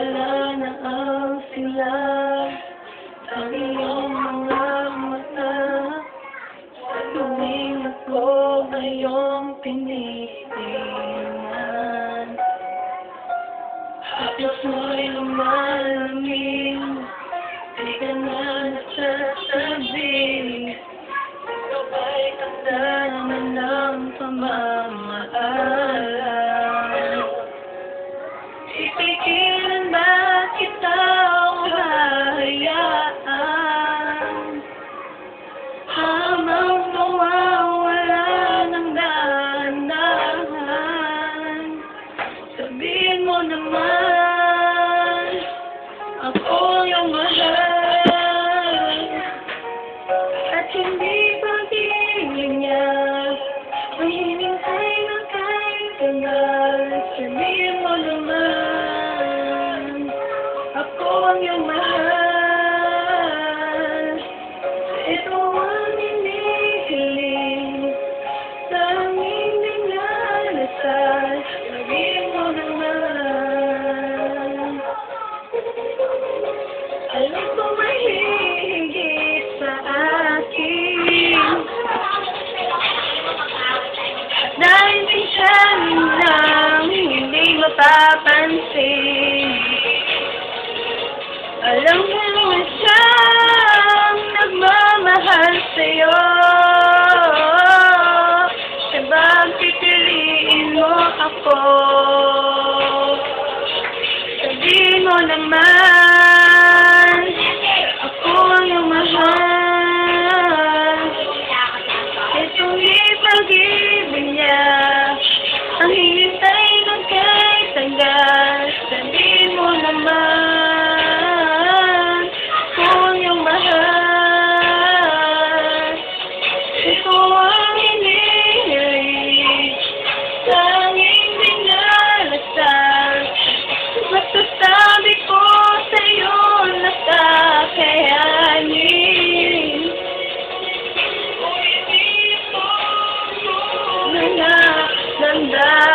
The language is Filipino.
wala na ang sila. Ang iyong mga mata. Sa tuwing ako ngayong tinitingnan. Halos mo'y lumalamig Di ka na nasasakit naman. Ako ang iyong mahal hindi mapapansin Alam mo naman siyang nagmamahal sa'yo. Sabag pipiliin mo ako? Sabihin mo naman Ako ang iyong mahal. Itong ipag-ibig niya. Ang hinintay Kung hindi mo na